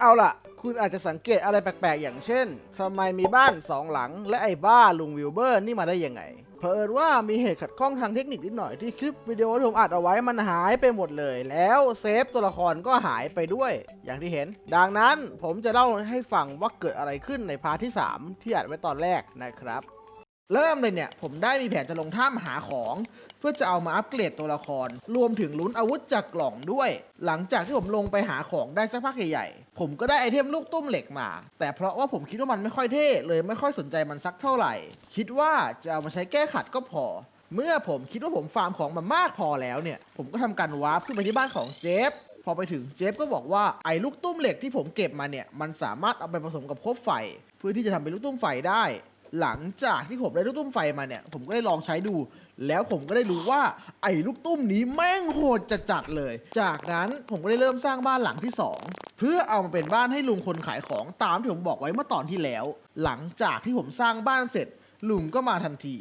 เอาล่ะ คุณอาจจะสังเกตอะไรแปลกๆ อย่างเช่นทำไมมีบ้านสองหลัง และไอ้บ้าลุงวิลเบอร์นี่มาได้ยังไง เผอิญว่ามีเหตุขัดข้องทางเทคนิคนิดหน่อยที่คลิปวิดีโอที่ผมอัดเอาไว้มันหายไปหมดเลย แล้วเซฟตัวละครก็หายไปด้วย อย่างที่เห็น ดังนั้นผมจะเล่าให้ฟังว่าเกิดอะไรขึ้นในพาร์ทที่ 3 ที่อัดไว้ตอนแรกนะครับ เริ่มเลยเนี่ยผมได้มีแผนจะลงถ้ำหาของเพื่อจะเอามาอัปเกรดตัวละคร รวมถึงลุ้นอาวุธจากกล่องด้วย หลังจากที่ผมลงไปหาของได้สักพักใหญ่ๆ ผมก็ได้ไอเทมลูกตุ้มเหล็กมา แต่เพราะว่าผมคิดว่ามันไม่ค่อยเท่ เลยไม่ค่อยสนใจมันสักเท่าไหร่ คิดว่าจะเอามาใช้แก้ขัดก็พอ เมื่อผมคิดว่าผมฟาร์มของมามากพอแล้วเนี่ย ผมก็ทำการวาร์ปขึ้นไปที่บ้านของเจฟพอไปถึงเจฟก็บอกว่าไอ้ลูกตุ้มเหล็กที่ผมเก็บมาเนี่ยมันสามารถเอาไปผสมกับคบไฟ เพื่อที่จะทำเป็นลูกตุ้มไฟได้ หลังจากที่ผมได้ลูกตุ้มไฟมาเนี่ย ผมก็ได้ลองใช้ดู แล้วผมก็ได้รู้ว่าไอ้ลูกตุ้มนี้แม่งโหดจะจัดๆเลย จากนั้นผมก็ได้เริ่มสร้างบ้านหลังที่ 2 เพื่อเอามาเป็นบ้านให้ลุงคนขายของตามที่ผมบอกไว้เมื่อตอนที่แล้ว หลังจากที่ผมสร้างบ้านเสร็จลุงก็มาทันที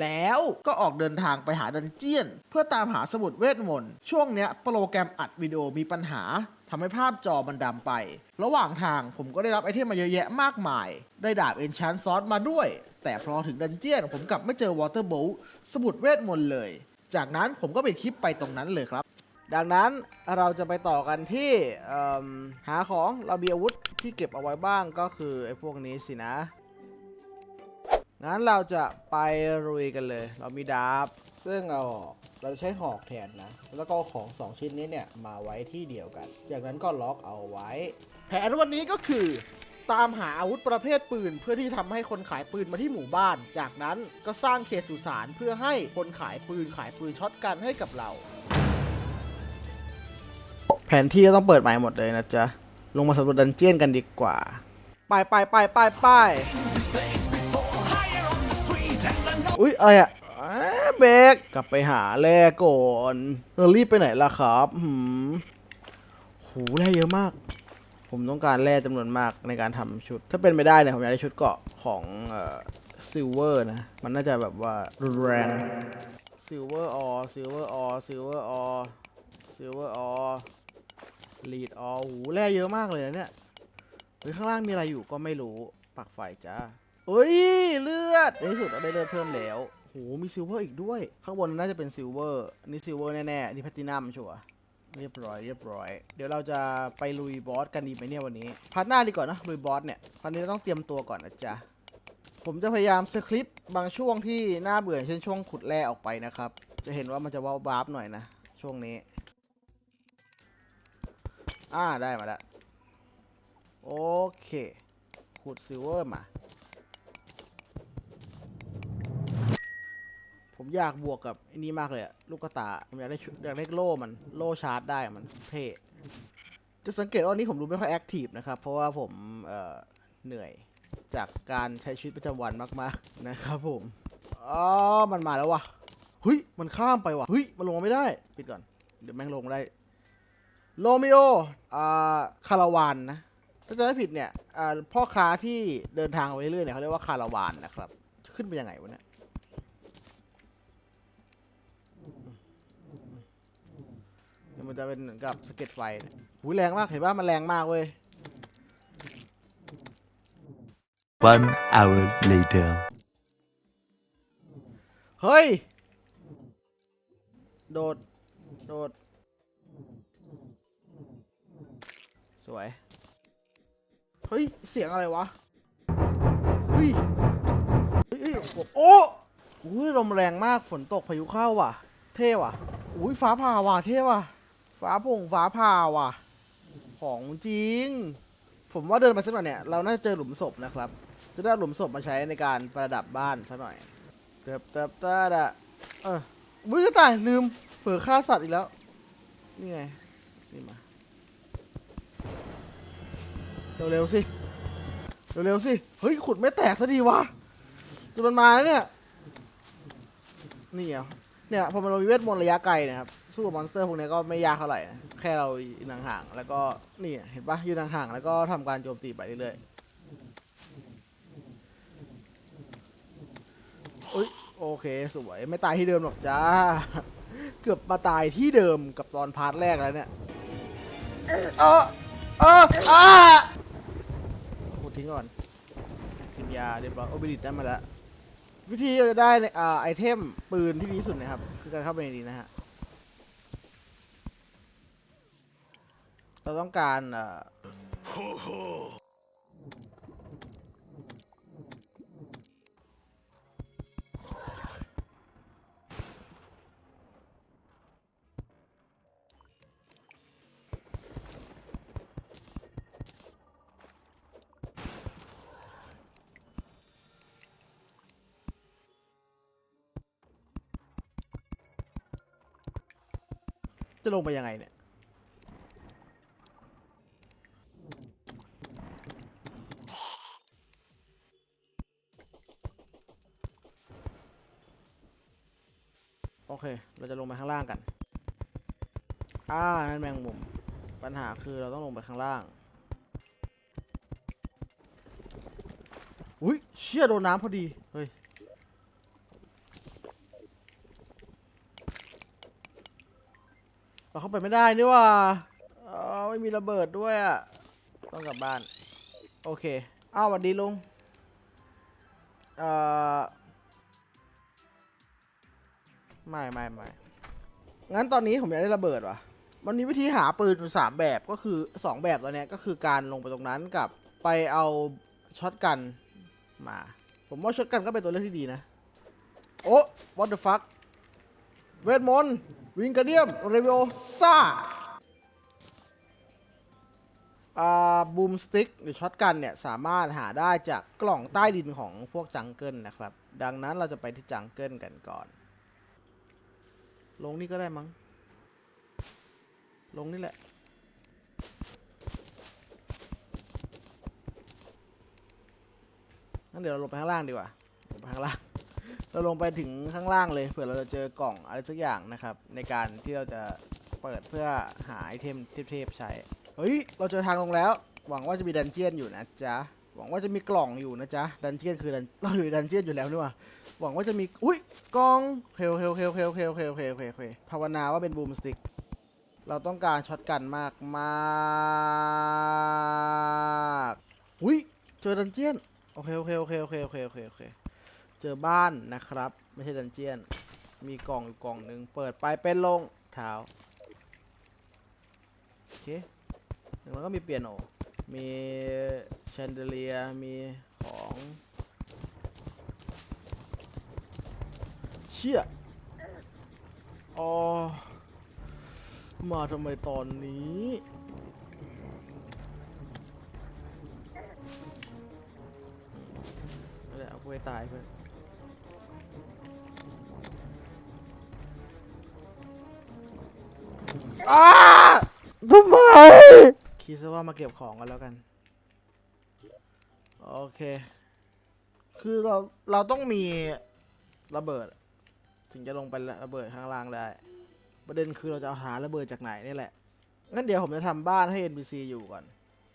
แล้วก็ออกเดินทางไปหาดันเจียน เพื่อตามหาสมุดเวทมนต์ช่วงเนี้ยโปรแกรมอัดวิดีโอมีปัญหาทำให้ภาพจอมันดำไป ระหว่างทางผมก็ได้รับไอเทมมาเยอะแยะมากมาย ได้ดาบเอนชานซอสมาด้วย แต่พอถึงดันเจียน ผมกลับไม่เจอวอเตอร์โบลสมุดเวทมนต์เลย จากนั้นผมก็ปิดคลิปไปตรงนั้นเลยครับ ดังนั้นเราจะไปต่อกันที่หาของเรามีอาวุธที่เก็บเอาไว้บ้างก็คือไอ้พวกนี้สินะ งั้นเราจะไปรุยกันเลย เรามีดาบซึ่งเอาเราจะใช้หอกแทนนะ แล้วก็เอาของ 2 ชิ้นนี้เนี่ย มาไว้ที่เดียวกัน จากนั้นก็ล็อกเอาไว้ แผนวันนี้ก็คือ ตามหาอาวุธประเภทปืน เพื่อที่ทำให้คนขายปืนมาที่หมู่บ้าน จากนั้นก็สร้างเขตสุสานเพื่อให้คนขายปืนขายปืนช็อตกันให้กับเรา แผนที่ต้องเปิดใหม่หมดเลยนะจ๊ะ ลงมาสำรวจดันเจียนกันดีกว่า ไปไปไปไปไป อุ๊ยอะไรอะเบรกกลับไปหาแร่ก่อนเออรีบไปไหนล่ะครับหืมโหแร่เยอะมาก ผมต้องการแร่จำนวนมากในการทำชุด ถ้าเป็นไม่ได้เนี่ยผมอยากได้ชุดเกาะของเอ่อซิลเวอร์นะ มันน่าจะแบบว่ารุนแรงซิลเวอร์ออซิลเวอร์ออซิลเวอร์ออซิลเวอร์ออลีดออโหแร่เยอะมากเลยนะเนี่ยเฮ้ยข้างล่างมีอะไรอยู่ก็ไม่รู้ปักไฟจ้า เฮ้ย เลือดในที่สุดเราได้เลือดเพิ่มแล้วโหมีซิลเวอร์อีกด้วย ข้างบนน่าจะเป็นซิลเวอร์นี่ซิลเวอร์แน่ๆอันนี่แพลตินัมชัวร์เรียบร้อยเรียบร้อย เดี๋ยวเราจะไปลุยบอสกันดีไหมเนี่ยวันนี้พาร์ทหน้าดีก่อนนะลุยบอสเนี่ยพาร์นี้เราต้องเตรียมตัวก่อนนะจ๊ะผมจะพยายามสคริปต์บางช่วงที่น่าเบื่อเช่นช่วงขุดแร่ออกไปนะครับ จะเห็นว่ามันจะว้าวบาร์บหน่อยนะ ช่วงนี้ อ่าได้มาแล้วโอเค ขุดซิลเวอร์มา ผมอยากบวกกับไอ้นี่มากเลยอะลูกกระตาผมอยากได้ชุดอยากได้โล่มันโล่ชาร์จได้มันเท่จะสังเกตว่าวันนี้ผมดูไม่ค่อยแอคทีฟนะครับ เพราะว่าผมเอ่อเหนื่อยจากการใช้ชีวิตประจำวันมากๆนะครับผมอ๋อมันมาแล้ววะเฮ้ยมันข้ามไปวะเฮ้ยมันลงมาไม่ได้ปิดก่อนเดี๋ยวแม่งลงได้โรมิโออ่าคาราวานนะถ้าจะไม่ผิดเนี่ยอ่าพ่อค้าที่เดินทางไปเรื่อยๆเนี่ยเขาเรียกว่าคาราวานนะครับ ขึ้นไปยังไงวะเนี่ย มันจะเป็นเหมือนกับสะเก็ตไฟเนี่ยหูยแรงมากเห็นว่ามันแรงมากเว้ย One hour later. เฮ้ย โดด โดด สวย เฮ้ย เสียงอะไรวะ เฮ้ย เฮ้ยเฮ้ยโอ้โอ้ยลมแรงมาก ฝนตกพายุเข้าว่ะ เท่ว่ะ อุ้ยฟ้าผ่าว่ะ เท่ว่ะ ฟ้าผงฟ้าผ่าว่ะ ของจริง ผมว่าเดินไปสักหน่อยเนี่ย เราน่าจะเจอหลุมศพนะครับ จะได้หลุมศพมาใช้ในการประดับบ้านสักหน่อยเติบเติบเติบอะเออบื้อตายลืม เผื่อฆ่าสัตว์อีกแล้ว นี่ไง นี่มา เร็วๆสิ เร็วๆสิ เฮ้ย ขุดไม่แตกซะดีวะจะมันมาแล้วเนี่ย นี่อะเนี่ยพอมันมีเวทมนต์ระยะไกลนะครับ สู้กับมอนสเตอร์พวกนี้ก็ไม่ยากเท่าไหร่นะแค่เรายืนห่างๆแล้วก็นี่เห็นปะยืนห่างๆแล้วก็ทำการโจมตีไปเรื่อยๆอุ้ยโอเคสวยไม่ตายที่เดิมหรอกจ้า เกือบมาตายที่เดิมกับตอนพาร์ทแรกแล้วเนี่ยเออเอออ่าก่อนกินยาเรียบร้อยโอเบริตได้มาแล้ว วิธีเราจะได้ในอ่าไอเทมปืนที่ดีที่สุดนะครับ คือการเข้าไปในนี้นะฮะ เราต้องการอ่าจะลงไปยังไงเนี่ย เค เราจะลงไปข้างล่างกัน อ่านั่นแมงมุม ปัญหาคือเราต้องลงไปข้างล่าง อุ้ยเชี่ยโดนน้ำพอดี เฮ้ย เราเข้าไปไม่ได้นี่ว่าอ๋อไม่มีระเบิดด้วยอะ ต้องกลับบ้าน โอเค อ้าวสวัสดีลุง เอ่อ ไม่ไม่ไม่งั้นตอนนี้ผมอยากได้ระเบิดว่ะ มันมีวิธีหาปืนอยู่สามแบบก็คือสองแบบตอนนี้ก็คือการลงไปตรงนั้นกับไปเอาช็อตกันมา ผมว่าช็อตกันก็เป็นตัวเลือกที่ดีนะ โอ้ what the fuck เวทมนต์วิงกระเดียมเรเวโอซ่าอ่าบูมสติ๊กหรือช็อตกันเนี่ย สามารถหาได้จากกล่องใต้ดินของพวกจังเกิลนะครับ ดังนั้นเราจะไปที่จังเกิลกันก่อน ลงนี่ก็ได้มั้ง ลงนี่แหละ งั้นเดี๋ยวเราลงไปข้างล่างดีกว่าลงไปข้างล่าง เราลงไปถึงข้างล่างเลยเผื่อเราจะเจอกล่องอะไรสักอย่างนะครับ ในการที่เราจะเปิดเพื่อหาไอเทมเทพๆใช้ เฮ้ย เราเจอทางลงแล้ว หวังว่าจะมีดันเจียนอยู่นะจ๊ะ หวังว่าจะมีกล่องอยู่นะจ๊ะ ดันเจียนคือดันเราอยู่ในดันเจียนอยู่แล้วนี่ว่าหวังว่าจะมี อุ้ยกล่องเฮลเฮลเฮลเฮลเฮลเฮลเฮลเฮลเฮลภาวนาว่าเป็นบูมสติก เราต้องการช็อตกันมากมากอุ้ยเจอดันเจียน โอเคโอเคโอเคโอเคโอเคโอเคโอเค เจอบ้านนะครับ ไม่ใช่ดันเจียน มีกล่องอยู่กล่องหนึ่งเปิดไปเป็นลงเท้าโอเคอย่างนั้นก็มีเปียโนมี ชนเดเลียมีของเชี่ยอ๋อมาทำไมตอนนี้นั่นแหละเอากูให้ตายเพื่อนอ้าทำไม คิดซะว่ามาเก็บของกันแล้วกัน โอเค คือเรา เราต้องมีระเบิด ถึงจะลงไประเบิดข้างล่างได้ ประเด็นคือเราจะเอาหาระเบิดจากไหนนี่แหละ งั้นเดี๋ยวผมจะทำบ้านให้ NPC อยู่ก่อน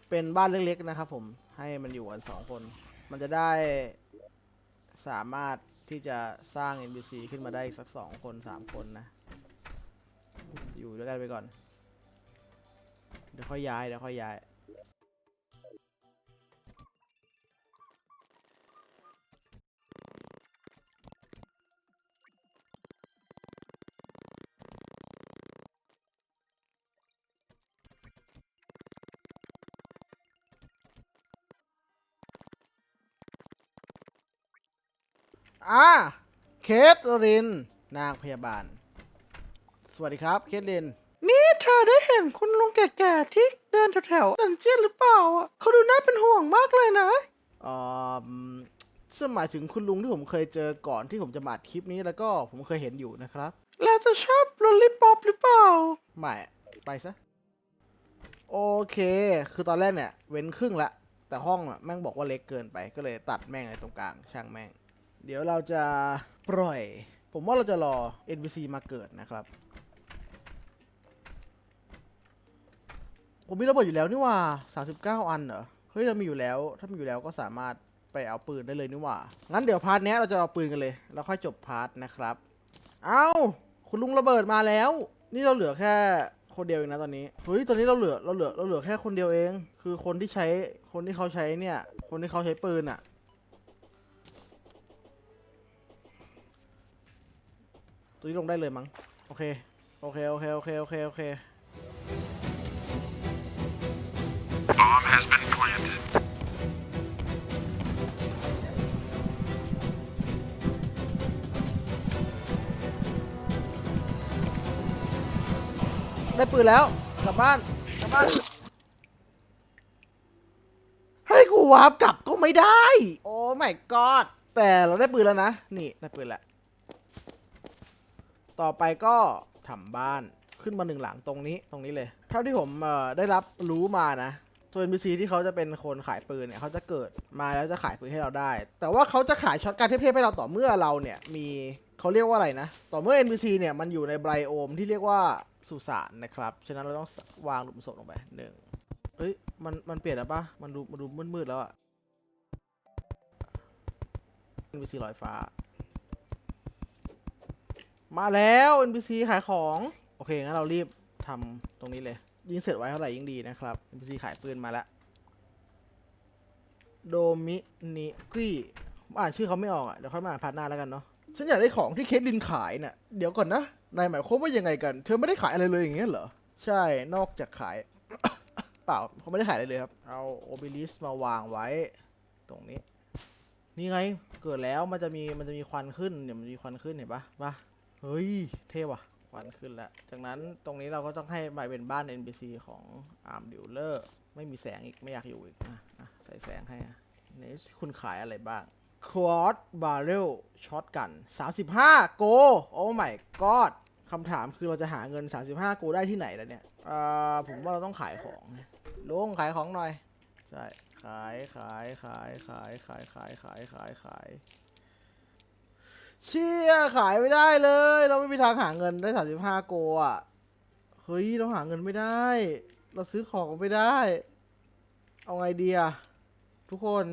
เป็นบ้านเล็กๆนะครับผม ให้มันอยู่กันสองคน มันจะได้สามารถที่จะสร้าง NPC ขึ้นมาได้อีกสักสองคนสามคนนะ อยู่ด้วยกันไปก่อน เดี๋ยวค่อยย้าย เดี๋ยวค่อยย้าย อ่าเคทริน นางพยาบาล สวัสดีครับ เคทริน นี่เธอได้เห็นคุณลุงแก่ๆที่เดินแถวๆดันเจียนหรือเปล่าอะเขาดูน่าเป็นห่วงมากเลยนะอ่าซึ่งหมายถึงคุณลุงที่ผมเคยเจอก่อนที่ผมจะมาอัดคลิปนี้แล้วก็ผมเคยเห็นอยู่นะครับ แล้วจะชอบลอลลิปอปหรือเปล่า ไม่ ไปซะ โอเค คือตอนแรกเนี่ย เว้นครึ่งละ แต่ห้องอะแม่งบอกว่าเล็กเกินไปก็เลยตัดแม่งในตรงกลาง ช่างแม่ง เดี๋ยวเราจะปล่อย ผมว่าเราจะรอ NPC มาเกิดนะครับ ผมมีระเบิดอยู่แล้วนี่ว่า 39 อันเหรอ เฮ้ยเรามีอยู่แล้ว ถ้ามีอยู่แล้วก็สามารถไปเอาปืนได้เลยนี่ว่า งั้นเดี๋ยวพาร์ทเนี้เราจะเอาปืนกันเลย แล้วค่อยจบพาร์ทนะครับ เอ้า คุณลุงระเบิดมาแล้ว นี่เราเหลือแค่คนเดียวเองนะตอนนี้ เฮ้ย ตอนนี้เราเหลือ เราเหลือ เราเหลือแค่คนเดียวเอง คือคนที่ใช้ คนที่เขาใช้เนี่ย คนที่เขาใช้ปืนอะ ตัวนี้ลงได้เลยมั้ง โอเค โอเค โอเค โอเค โอเค โอเค Bomb has been planted. ได้ปืนแล้ว กลับบ้าน กลับบ้าน ให้กูวาร์ปกลับก็ไม่ได้ โอ้ไม่กอดแต่เราได้ปืนแล้วนะ นี่ ได้ปืนแล้ว ต่อไปก็ทำบ้านขึ้นมาหนึ่งหลังตรงนี้ตรงนี้เลย เท่าที่ผมได้รับรู้มานะตัว NPC ที่เขาจะเป็นคนขายปืนเนี่ยเขาจะเกิดมาแล้วจะขายปืนให้เราได้ แต่ว่าเขาจะขายช็อตการเทพๆให้เราต่อเมื่อเราเนี่ยมีเขาเรียกว่าอะไรนะ ต่อเมื่อ NPC เนี่ยมันอยู่ในไบโอมที่เรียกว่าสุสานนะครับ ฉะนั้นเราต้องวางหลุมศพลงไปหนึ่งเฮ้ยมันมันเปลี่ยนแล้วปะมันดูมันดูมืดๆแล้วอะ NPC ลอยฟ้า มาแล้ว NPC ขายของ โอเค งั้นเรารีบทำตรงนี้เลย ยิงเสร็จไว้เท่าไหร่ยิ่งดีนะครับ NPC ขายปืนมาแล้วโดมินิกี้อ่านชื่อเขาไม่ออกอะ เดี๋ยวค่อยมาอ่านพาร์ทหน้าแล้วกันเนาะ ฉันอยากได้ของที่เคสลินขายเนี่ยเดี๋ยวก่อนนะ นายหมายความว่ายังไงกัน เธอไม่ได้ขายอะไรเลยอย่างเงี้ยเหรอ ใช่ นอกจากขาย เปล่าเขาไม่ได้ขายอะไรเลยครับ เอาโอเบลิสมาวางไว้ ตรงนี้ นี่ไง เกิดแล้วมันจะมีมันจะมีควันขึ้นเนี่ยวมันมีควันขึ้นเห็นปะปะ เฮ้ย เท่ว่ะควันขึ้นแล้ว จากนั้นตรงนี้เราก็ต้องให้มาเป็นบ้าน NPC ของอาร์มดิวเลอร์ไม่มีแสงอีกไม่อยากอยู่อีกอะอะใส่แสงให้อะนี่คุณขายอะไรบ้าง Quad Barrel Shotgun 35 โก โอ้ my god คำถามคือเราจะหาเงิน 35 โกได้ที่ไหนแล้วเนี่ยอ่าผมว่าเราต้องขายของลุงขายของหน่อย ใช่ ขายขายขายขายขายขายขายขายขาย เชี่ยขายไม่ได้เลย เราไม่มีทางหาเงินได้35โกอะเฮ้ยเราหาเงินไม่ได้ เราซื้อของไม่ได้ เอาไงดีอะทุกคน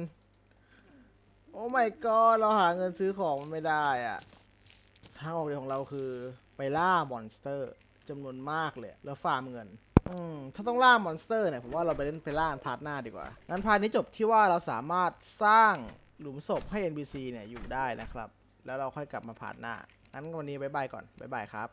โอ้ my god เราหาเงินซื้อของมันไม่ได้อะทางออกเดียวของเราคือ ไปล่ามอนสเตอร์จำนวนมากเลย แล้วฟาร์มเงิน อืมถ้าต้องล่ามอนสเตอร์เนี่ยผมว่าเราไปเล่นไปล่าพาร์ทหน้าดีกว่างั้นพาร์ทนี้จบที่ว่าเราสามารถสร้างหลุมศพให้ NPC เนี่ยอยู่ได้นะครับ แล้วเราค่อยกลับมาพาร์ทหน้างั้นวันนี้บายบายก่อนบายบายครับ